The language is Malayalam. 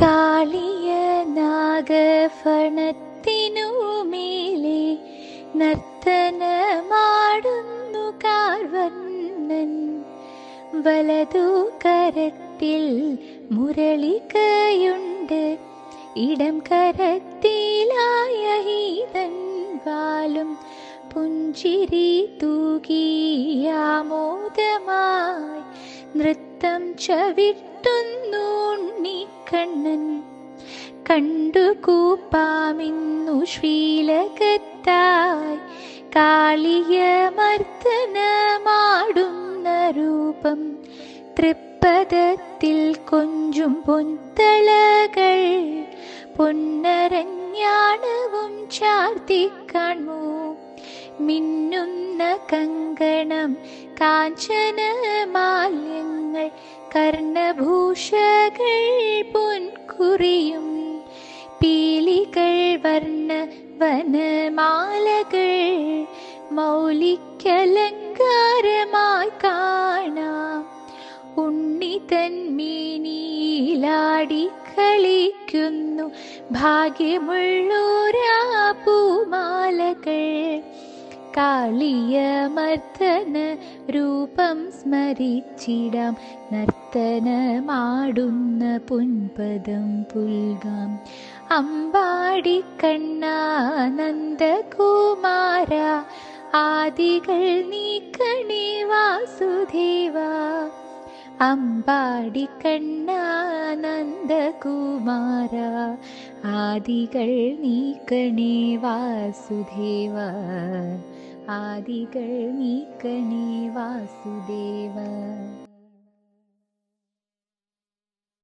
കാളിയ നാഗഫണത്തിനു മേലെ നർത്തനമാടുന്നു കാർവർണൻ. വലതു കരത്തിൽ മുരളികയുണ്ട്. ഇടം കരത്തിലായ ഹീതൻ വാലും പുഞ്ചിരി തൂകിയാമോദമായി നൃത്തം ചവിട്ടുന്നുണ്ണിക്കണ്ണൻ കണ്ടുകൂപ്പാമിന്നു കണ്ടു കൂപ്പാമിന്നു ശ്രീലകത്തായി. കാളിയ മർദ്ദനമാടുന്ന രൂപം. തൃപ്പദത്തിൽ കൊഞ്ചും പൊന്തളകൾ പൊന്നരഞ്ഞാണവും ചാർത്തിക്കാൺമോ മിന്നുന്ന കങ്കണം കാഞ്ചനമാ കർണഭൂഷകൾ പൊൻകുറിയും പീലികൾ വർണ വനമാലകൾ മൗലിക്കലങ്കാരമായി കാണാം. ഉണ്ണിതൻ തന്മീനിയിലാടി കളിക്കുന്നു ഭാഗ്യമുള്ളോരാ പൂമാലകൾ. കാളിയ മർദ്ദന രൂപം സ്മരിച്ചിടാം. നർത്തനമാടുന്ന പുൻപദം പുൽകാം. അമ്പാടി കണ്ണാനന്ദകുമാര ആദികൾ നീക്കണേ വാസുദേവ. അമ്പാടി കണ്ണാനന്ദകുമാര ആദികൾ നീക്കണേ വാസുദേവ ആദികൾ നീക്കണേ വാസുദേവ